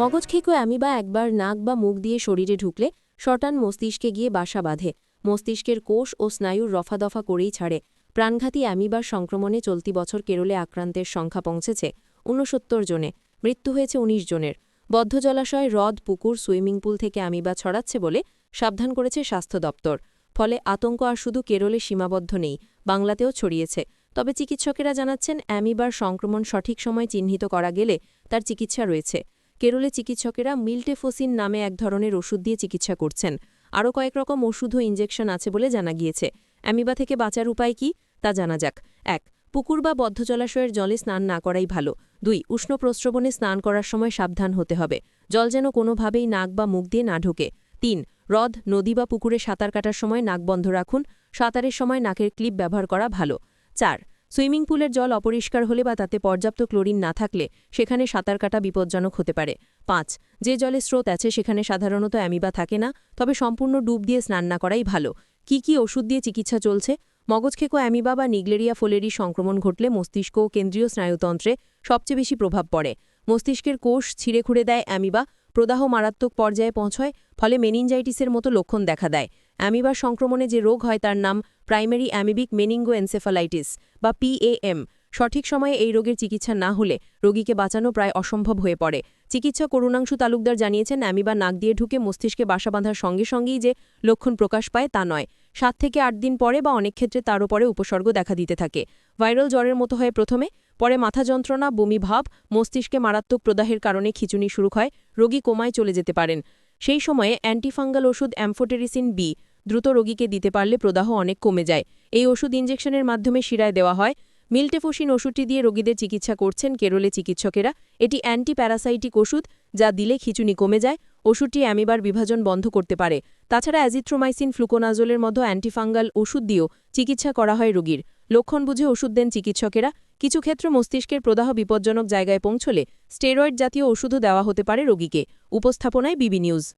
মগজ খেকো অ্যামিবা একবার নাক বা মুখ দিয়ে শরীরে ঢুকলে শটান মস্তিষ্কে গিয়ে বাসা বাঁধে। মস্তিষ্কের কোষ ও স্নায়ুর রফাদফা করেই ছাড়ে। প্রাণঘাতী অ্যামিবার সংক্রমণে চলতি বছর কেরলে আক্রান্তের সংখ্যা পৌঁছেছে ঊনসত্তর জনে। মৃত্যু হয়েছে ১৯ জনের। বদ্ধ জলাশয়, হ্রদ, পুকুর, সুইমিং পুল থেকে অ্যামিবা ছড়াচ্ছে বলে সাবধান করেছে স্বাস্থ্য দপ্তর। ফলে আতঙ্ক আর শুধু কেরলে সীমাবদ্ধ নেই, বাংলাতেও ছড়িয়েছে। তবে চিকিৎসকেরা জানাচ্ছেন, অ্যামিবার সংক্রমণ সঠিক সময় চিহ্নিত করা গেলে তার চিকিৎসা রয়েছে। কেরলে চিকিৎসকেরা মিল্টেফোসিন নামে এক ধরনের ওষুধ দিয়ে চিকিৎসা করছেন। আরও কয়েক রকম ওষুধ ও ইঞ্জেকশন আছে বলে জানা গিয়েছে। অ্যামিবা থেকে বাঁচার উপায় কি? তা জানা যাক। এক, পুকুর বা বদ্ধ জলাশয়ের জলে স্নান না করাই ভালো। দুই, উষ্ণ প্রস্রবণে স্নান করার সময় সাবধান হতে হবে। জল যেন কোনোভাবেই নাক বা মুখ দিয়ে না ঢোকে। তিন, হ্রদ, নদী বা পুকুরে সাঁতার কাটার সময় নাক বন্ধ রাখুন। সাঁতারের সময় নাকের ক্লিপ ব্যবহার করা ভালো। চার সুইমিং পুলের জল অপরিষ্কার হলে বা তাতে পর্যাপ্ত ক্লোরিন না থাকলে সেখানে সাঁতার কাটা বিপজ্জনক হতে পারে। পাঁচ, যে জলে স্রোত আছে সেখানে সাধারণত অ্যামিবা থাকে না, তবে সম্পূর্ণ ডুব দিয়ে স্নান না করাই ভালো। কি কি ওষুধ দিয়ে চিকিৎসা চলছে? মগজখেকো অ্যামিবা বা নিগলেরিয়া ফোলেরি সংক্রমণ ঘটলে মস্তিষ্ক ও কেন্দ্রীয় স্নায়ুতন্ত্রে সবচেয়ে বেশি প্রভাব পড়ে। মস্তিষ্কের কোষ ছিঁড়ে খুঁড়ে দেয় অ্যামিবা, প্রদাহ মারাত্মক পর্যায়ে পৌঁছয়, ফলে মেনিনজাইটিসের মতো লক্ষণ দেখা দেয়। অ্যামিবার সংক্রমণে যে রোগ হয় তার নাম প্রাইমারি অ্যামিবিক মেনিঙ্গো এনসেফালাইটিস বা পিএএম সঠিক সময়ে এই রোগের চিকিৎসা না হলে রোগীকে বাঁচানো প্রায় অসম্ভব হয়ে পড়ে। চিকিৎসা করুণাংশু তালুকদার জানিয়েছেন, অ্যামিবা নাক দিয়ে ঢুকে মস্তিষ্কে বাসা বাঁধার সঙ্গে সঙ্গেই যে লক্ষণ প্রকাশ পায় তা নয়। সাত থেকে আট দিন পরে বা অনেক ক্ষেত্রে তারও পরে উপসর্গ দেখা দিতে থাকে। ভাইরাল জ্বরের মতো হয় প্রথমে, পরে মাথা যন্ত্রণা, বমি ভাব, মস্তিষ্কে মারাত্মক প্রদাহের কারণে খিচুনি শুরু হয়, রোগী কোমায় চলে যেতে পারেন। সেই সময়ে অ্যান্টিফাঙ্গাল ওষুধ অ্যামফোটেরিসিন বি দ্রুত রোগীকে দিতে পারলে প্রদাহ অনেক কমে যায়। এই ওষুধ ইঞ্জেকশনের মাধ্যমে শিরায় দেওয়া হয়। মিল্টেফোসিন ওষুধটি দিয়ে রোগীদের চিকিৎসা করছেন কেরলে চিকিৎসকেরা। এটি অ্যান্টি প্যারাসাইটিক ওষুধ, যা দিলে খিচুনি কমে যায়। ওষুধটি অ্যামিবার বিভাজন বন্ধ করতে পারে। তাছাড়া অ্যাজিথ্রোমাইসিন, ফ্লুকোনাজোলের মতো অ্যান্টিফাঙ্গাল ওষুধ দিয়েও চিকিৎসা করা হয় রোগীর। লক্ষণ বুঝে ওষুধ দেন চিকিৎসকেরা। কিছু ক্ষেত্রে মস্তিষ্কের প্রদাহ বিপজ্জনক জায়গায় পৌঁছলে স্টেরয়েড জাতীয় ওষুধও দেওয়া হতে পারে রোগীকে। উপস্থাপনায় বিবি নিউজ।